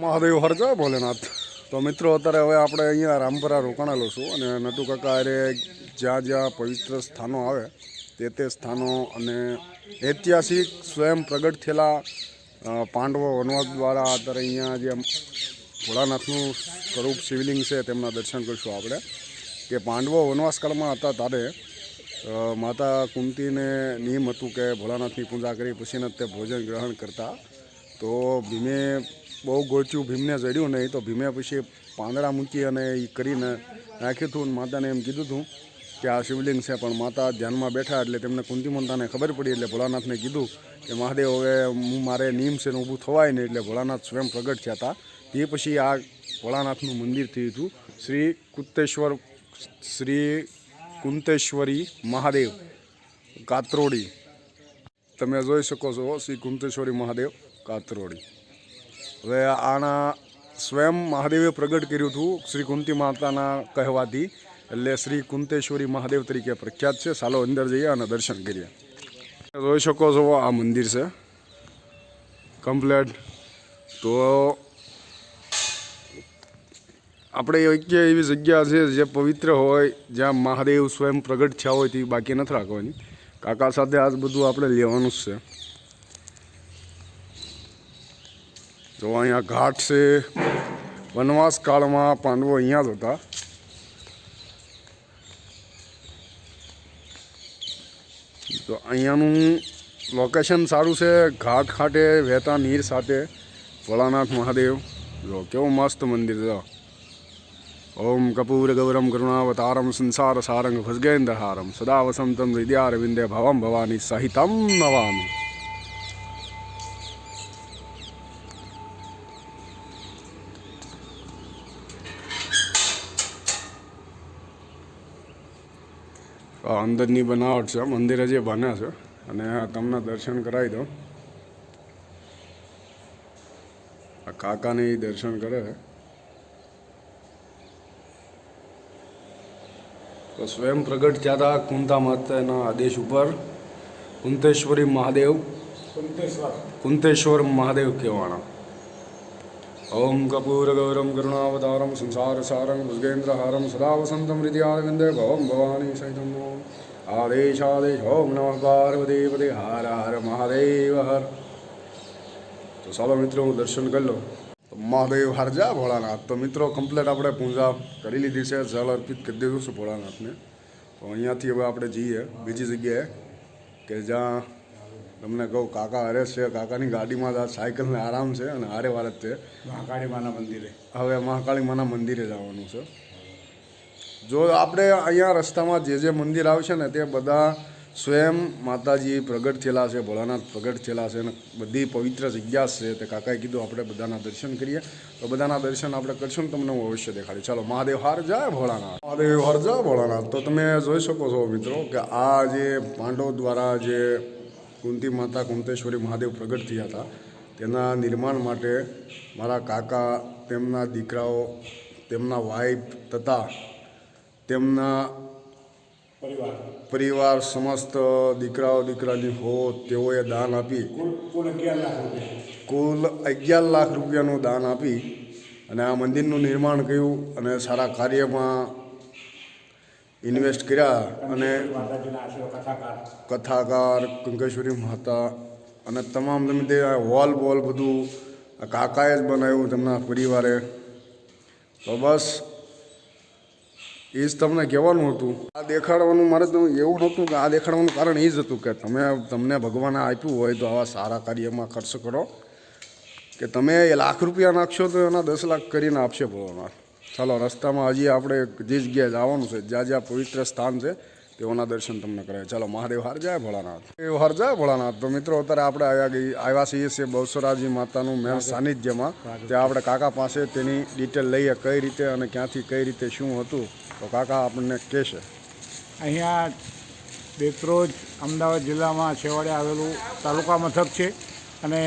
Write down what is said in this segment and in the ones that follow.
મહાદેવ હરજા ભોલેનાથ. તો મિત્રો, અત્યારે હવે આપણે અહીંયા રામપરા રોકાણેલો છું અને નટુ કાકા અરે જ્યાં જ્યાં પવિત્ર સ્થાનો આવે, તે તે સ્થાનો અને ઐતિહાસિક સ્વયં પ્રગટ થયેલા પાંડવો વનવાસ દ્વારા અત્યારે અહીંયા જે ભોળાનાથનું સ્વરૂપ શિવલિંગ છે, તેમના દર્શન કરીશું આપણે. કે પાંડવો વનવાસકાળમાં હતા ત્યારે માતા કુંતીને નિયમ હતું કે ભોળાનાથની પૂજા કરી પછીના તે ભોજન ગ્રહણ કરતા. તો ભીમે બહુ ગોચ્યું ભીમને જડ્યું નહીં તો ભીમે પછી પાંદડા મૂકી અને એ કરીને નાખ્યું હતું માતાને એમ કીધું હતું કે આ શિવલિંગ છે, પણ માતા ધ્યાનમાં બેઠા એટલે તેમને કુંતી માતાને ખબર પડી એટલે ભોળાનાથને કીધું કે મહાદેવ, હવે હું મારે નિયમ છે ને ઊભું થવાય નહીં એટલે ભોળાનાથ સ્વયં પ્રગટ થયા હતા. તે પછી આ ભોળાનાથનું મંદિર થયું હતું. શ્રી કુત્તેશ્વર શ્રી કુંતેશ્વરી મહાદેવ, કાતરોડી. તમે જોઈ શકો છો, શ્રી કુંતેશ્વરી મહાદેવ, કાતરોડી. હવે આના સ્વયં મહાદેવે પ્રગટ કર્યું હતું શ્રી કુંતી માતાના કહેવાથી. એટલે શ્રી કુંતેશ્વરી મહાદેવ તરીકે પ્રખ્યાત છે. સાલો અંદર જઈએ અને દર્શન કરીએ. જોઈ શકો છો આ મંદિર છે. કમ્પ્લેટ. તો આપણે એક એવી જગ્યા છે જે પવિત્ર હોય, જ્યાં મહાદેવ સ્વયં પ્રગટ થયા હોય તે બાકી નથી રાખવાની. કાકા સાથે આજ બધું આપણે લેવાનું જ છે. જો અહીંયા ઘાટ છે, વનવાસ કાળમાં પાંડવો અહીંયા જ હતા. તો અહીંયાનું લોકેશન સારું છે, ઘાટ ખાતે વહેતા નીર સાથે ભોળાનાથ મહાદેવ. જો કેવું મસ્ત મંદિર છે. ઓમ કપૂર ગૌરમ કરુણાવતારમ સંસાર સારંગ ભજગેન્દ્રહારમ. સદા વસંતમ હૃદયારવિંદે ભવમ ભવાની સહિતમ નવામી અંદરની બનાવટ છે. મંદિર હજી બને છે. અને તમને દર્શન કરાવી દઉં. આ કાકાને એ દર્શન કરે છે. તો સ્વયં પ્રગટ થયા હતા કુંતા માતાના આદેશ ઉપર. કુંતેશ્વરી મહાદેવ. કુંતેશ્વર મહાદેવ કહેવાના. ઓમ કપૂર करुणावतारं संसारसारं સંસાર सदा वसन्तं હારમ સદા વસંતમ હૃદયારવિંદે ભવમ आदेशादेश ॐ नमः આદેશ हर हर હાર હર મહાદેવ હર તો ચાલો મિત્રો હું દર્શન કરી લઉં તો મહાદેવ હરજા ભોળાનાથ તો મિત્રો કમ્પ્લેટ આપણે પૂજા કરી લીધી છે જળ અર્પિત કરી દીધું છે ભોળાનાથને તો અહીંયાથી હવે આપણે જઈએ બીજી જગ્યાએ કે જ્યાં તમને કહું કાકા હરે છે કાકાની ગાડીમાં જ આ સાયકલને આરામ છે અને હારે વાર જ છે. મહાકાળી માના મંદિરે. હવે મહાકાળી માના મંદિરે જવાનું છે. જો આપણે અહીંયા રસ્તામાં જે જે મંદિર આવશે ને તે બધા સ્વયં માતાજી પ્રગટ થયેલા છે ભોળાનાથ પ્રગટ થયેલા છે અને બધી પવિત્ર જગ્યા છે. તે કાકાએ કીધું આપણે બધાના દર્શન કરીએ. તો બધાના દર્શન આપણે કરશું ને તમને હું અવશ્ય દેખાડી ચાલો મહાદેવ હાર જાય ભોળાનાથ. મહાદેવ હાર જાય ભોળાનાથ. તો તમે જોઈ શકો છો મિત્રો કે આ જે પાંડવ દ્વારા જે કુંતી માતા કુંતેશ્વરી મહાદેવ પ્રગટ થયા હતા. તેના નિર્માણ માટે મારા કાકા તેમના દીકરાઓ તેમના વાઇફ તથા તેમના પરિવાર. પરિવાર સમસ્ત દીકરાઓ દીકરાની હો તેઓએ દાન આપી. કુલ કુલ અગિયાર લાખ રૂપિયા. કુલ અગિયાર લાખ રૂપિયાનું દાન આપી અને આ મંદિરનું નિર્માણ કર્યું અને સારા કાર્યમાં ઇન્વેસ્ટ કર્યા અને કથાકાર. કંકેશ્વરી માતા અને તમામ તમે તે હોલ બોલ બધું કાકાએ જ બનાવ્યું તેમના પરિવારે. તો બસ એ જ તમને કહેવાનું હતું. આ દેખાડવાનું મારે તો એવું નહોતું કે આ દેખાડવાનું કારણ એ જ હતું કે તમે તમને ભગવાને આપ્યું હોય તો આવા સારા કાર્યમાં ખર્ચ કરો. કે તમે લાખ રૂપિયા નાખશો તો એના દસ લાખ કરીને આપશે ભગવાન. ચાલો રસ્તામાં હજી આપણે જે જગ્યાએ જવાનું છે જ્યાં જ્યાં પવિત્ર સ્થાન છે તેઓના દર્શન તમને કરાય ચાલો મહાદેવ હાર જાય ભોળાનાથ. એ હાર જાય ભોળાનાથ. તો મિત્રો અત્યારે આપણે આવ્યા ગઈ આવ્યા છીએ છીએ બહુસરાજી માતાનું મેં સાનિધ્યમાં. ત્યાં આપણે કાકા પાસે તેની ડિટેલ લઈએ કઈ રીતે અને ક્યાંથી કઈ રીતે શું હતું. તો કાકા આપણને કહેશે. અહીંયા બેત્રોજ અમદાવાદ જિલ્લામાં છેવાડે આવેલું તાલુકા મથક છે અને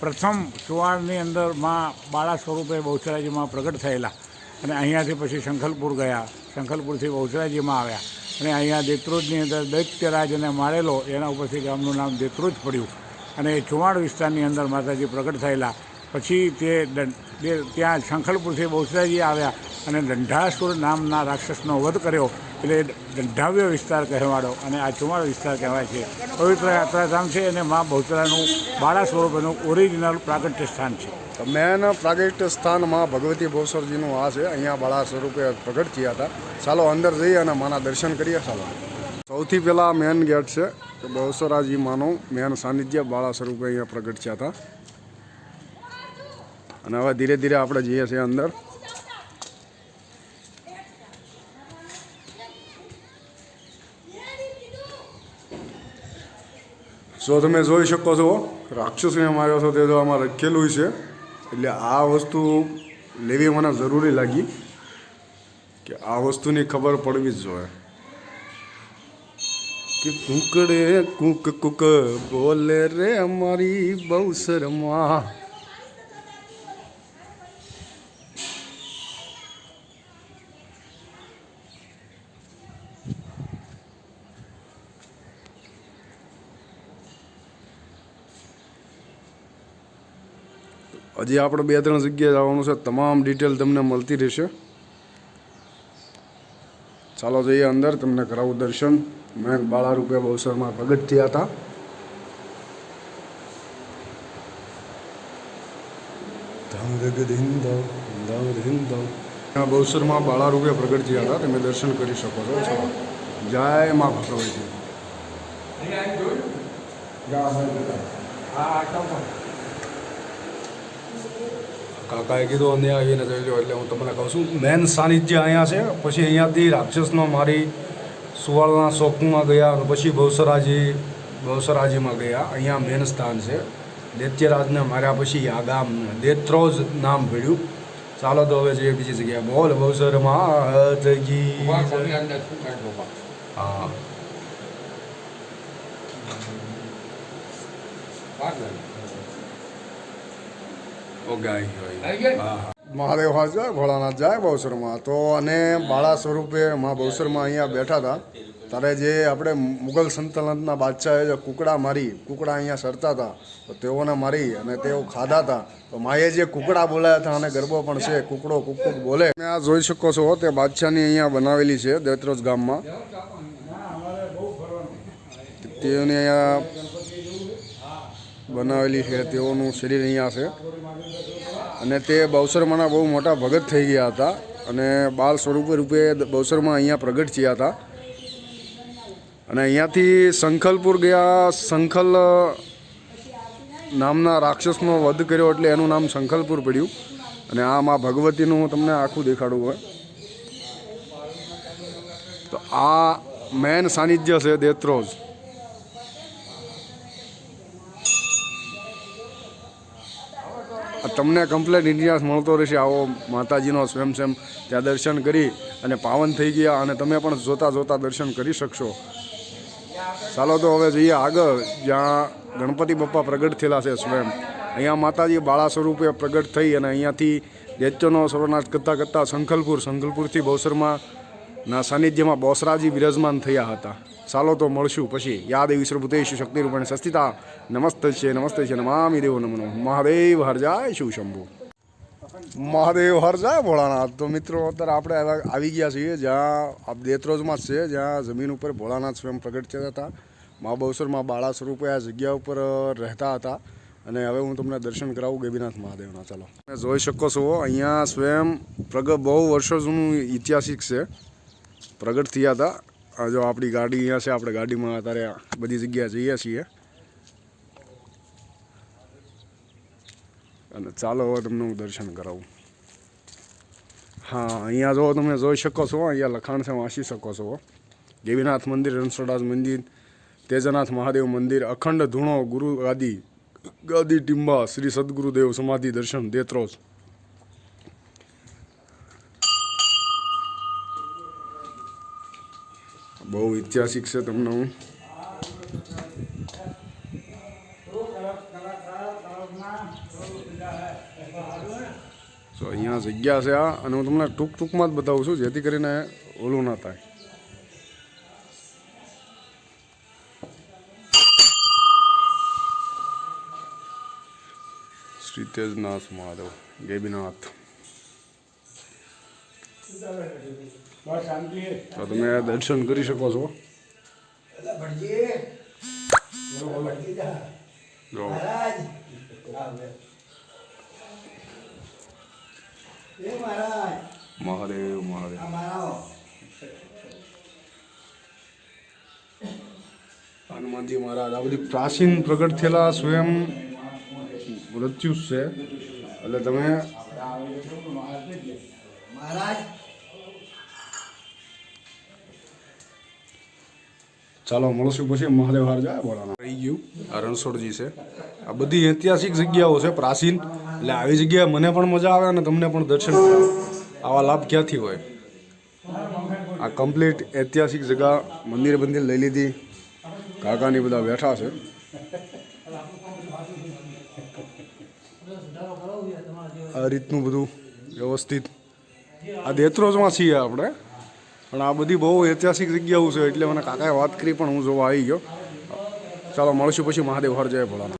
પ્રથમ સુવાળની અંદરમાં બાળા સ્વરૂપે બહુચરાજીમાં પ્રગટ થયેલા. અને અહીંયાથી પછી શંખલપુર ગયા. શંખલપુરથી બહુચરાજીમાં આવ્યા. અને અહીંયા દેત્રોજની અંદર દૈત્યરાજને મારેલો, એના ઉપરથી ગામનું નામ દેત્રોજ પડ્યું. અને એ ચુવાડ વિસ્તારની અંદર માતાજી પ્રગટ થયેલા. પછી તે ત્યાં શંખલપુરથી બહુચરાજી આવ્યા અને દંઢાસુર નામના રાક્ષસનો વધ કર્યો. એટલે દંઢાવ્ય વિસ્તાર કહેવાડો અને આ ચુમાર વિસ્તાર કહેવાય છે. પવિત્ર યાત્રાધામ છે અને મા બહુચરાનું બાળા સ્વરૂપેનું ઓરિજિનલ પ્રાગટ્ય સ્થાન છે. તો મેન પ્રાગટ્ય સ્થાનમાં ભગવતી ભોસરજીનું આ છે, અહીંયા બાળા સ્વરૂપે પ્રગટ થયા હતા. ચાલો અંદર જઈએ અને માના દર્શન કરીએ, ચાલો. સૌથી પહેલાં મેન ગેટ છે કે બહુસરાજી માનું મેન સાનિધ્ય બાળા સ્વરૂપે અહીંયા પ્રગટ થયા હતા. અને હવે ધીરે ધીરે આપણે જઈએ છીએ અંદર. સો તમે જોઈ શકો છો, રાક્ષસને માર્યો છો, તે તો આમાં લખેલું છે. એટલે આ વસ્તુ લેવી મને જરૂરી લાગી કે આ વસ્તુની ખબર પડવી જ જોઈએ. કે કુકડે કુક કુક બોલે રે અમારી બહુ શરમા. હજી આપણે બે ત્રણ જગ્યાએ જવાનું છે. તમામ ડિટેલ તમને મળતી રહેશે. ચાલો જઈએ અંદર. તમને કરાવું દર્શન. મેં બાળા રૂપે બહુસરમાં પ્રગટ થયા હતા. બહુસરમાં બાળા રૂપે પ્રગટ થયા હતા. તમે દર્શન કરી શકો છો. ચાલો. જય મા ભગવતી કાકાએ કીધું અને આવીને જોઈજો એટલે હું તમને કહું છું મેન સાનિધ્ય અહીંયા છે. પછી અહીંયાથી રાક્ષસનો મારી સુવાળના શોખમાં ગયા અને પછી બહુસરાજી બહુસરાજીમાં ગયા. અહીંયા મેન સ્થાન છે. દૈત્યરાજને માર્યા પછી આ ગામ જ નામ પડ્યું ચાલો તો હવે જઈએ બીજી જગ્યાએ. બોલ બહુસરમાં હા. મહાદેવ હાથ જાય ભોળાનાથ જાય બહુસરમાં. તો અને બાળા સ્વરૂપે મા બહુસરમાં અહીંયા બેઠા હતા. ત્યારે જે આપણે મુગલ સંતલનના બાદશાહે જે કુકડા મારી કુકડા અહીંયા સરતા હતા તો તેઓને મારી અને તેઓ ખાધા હતા. તો માએ જે કુકડા બોલાયા હતા અને ગરબો પણ છે કુકડો કુક કુક બોલે. તમે આ જોઈ શકો છો તે બાદશાહની અહીંયા બનાવેલી છે દેત્રોજ ગામમાં. તેઓની અહીંયા બનાવેલી છે, તેઓનું શરીર અહીંયા છે. અને તે બહુસરમાના બહુ મોટા ભગત થઈ ગયા હતા અને બાલ સ્વરૂપ રૂપે બહુસરમાં અહીંયા પ્રગટ થયા હતા. અને અહીંયાથી સંખલપુર ગયા, સંખલ નામના રાક્ષસનો વધ કર્યો એટલે એનું નામ સંખલપુર પડ્યું. અને આ ભગવતીનું તમને આખું દેખાડું હોય તો આ મેન સાનિધ્ય છે દેત્રોજ. તમને કમ્પ્લેટ ઇતિહાસ મળતો રહેશે. આવો માતાજીનો સ્વયં સ્વયં ત્યાં દર્શન કરી અને પાવન થઈ ગયા અને તમે પણ જોતા જોતા દર્શન કરી શકશો. ચાલો તો હવે જઈએ આગળ, જ્યાં ગણપતિ બાપ્પા પ્રગટ થયેલા છે સ્વયં. અહીંયા માતાજી બાળા સ્વરૂપે પ્રગટ થઈ અને અહીંયાથી દૈત્યનો સર્વનાશ કરતાં કરતાં સંખલપુર, સંખલપુરથી બહુસરમાં ના સાનિધ્યમાં બોસરાજી બિરાજમાન થયા હતા. ચાલો તો મળશું પછી. યાદ એવી સર્વભૂતેશ શક્તિ રૂપણ સસ્તિતા નમસ્તે છે નમસ્તે છે નમામી દેવો નમનો મહાદેવ હરજાય શિવ શંભુ. મહાદેવ હરજાય ભોળાનાથ. તો મિત્રો, અત્યારે આપણે આવા- ગયા છીએ જ્યાં આ દેત્રોજમાં જ છે, જ્યાં જમીન ઉપર ભોળાનાથ સ્વયં પ્રગટ થયા હતા. મા બહુસરમાં બાળા સ્વરૂપે આ જગ્યા ઉપર રહેતા હતા. અને હવે હું તમને દર્શન કરાવું ગેબીનાથ મહાદેવના. ચાલો. તમે જોઈ શકો છો, અહીંયા સ્વયં પ્રગટ બહુ વર્ષો જૂનું ઐતિહાસિક છે. પ્રગટ થયા હતા. જો આપણી ગાડી અહીંયા છે, આપણે ગાડીમાં અત્યારે બધી જગ્યાએ જઈએ છીએ. અને ચાલો હવે તમને હું દર્શન કરાવું. હા, અહીંયા જો તમે જોઈ શકો છો, અહીંયા લખાણ છે, વાંચી શકો છો. દેવીનાથ મંદિર રણછોડદાસ મંદિર, તેજનાથ મહાદેવ મંદિર, અખંડ ધૂણો ગુરુ ગાદી ગાદી ટિંબા, શ્રી સદગુરુદેવ સમાધિ દર્શન, દેત્રોજ. બહુ ઐતિહાસિક છે તમને હું. સો અહીંયા જગ્યા છે આ, અને હું તમને ટૂંક ટૂંકમાં જ બતાવું છું, જેથી કરીને ઓલું ના થાય. શ્રી મહાદેવ, ગેબીનાથ. તો તમે દર્શન કરી શકો છો. જો. મહાદેવ મહાદેવ. હનુમાનજી મહારાજ આ બધી પ્રાચીન પ્રગટ થયેલા સ્વયં મૃત્યુ છે. એટલે તમે ચાલો, મળશું પછી મહાદેવ હાર જાય, બોલાના. રહી ગયું. આ રણછોડજી છે. આ બધી ઐતિહાસિક જગ્યાઓ છે, પ્રાચીન. એટલે આવી જગ્યાએ મને પણ મજા આવે અને તમને પણ દર્શન આવા લાભ ક્યાંથી હોય? આ કમ્પ્લીટ ઐતિહાસિક જગા, મંદિર બંદિર લઈ લીધી. કાકાની બધા બેઠા છે. આ રીતનું બધું વ્યવસ્થિત. આ દેત્રોજમાં છીએ આપણે. પણ આ બધી બહુ ઐતિહાસિક જગ્યાઓ છે, એટલે મને કાકાએ વાત કરી પણ હું જોવા આવી ગયો. ચાલો, મળશું પછી મહાદેવ હર જય ભોળાનાથ.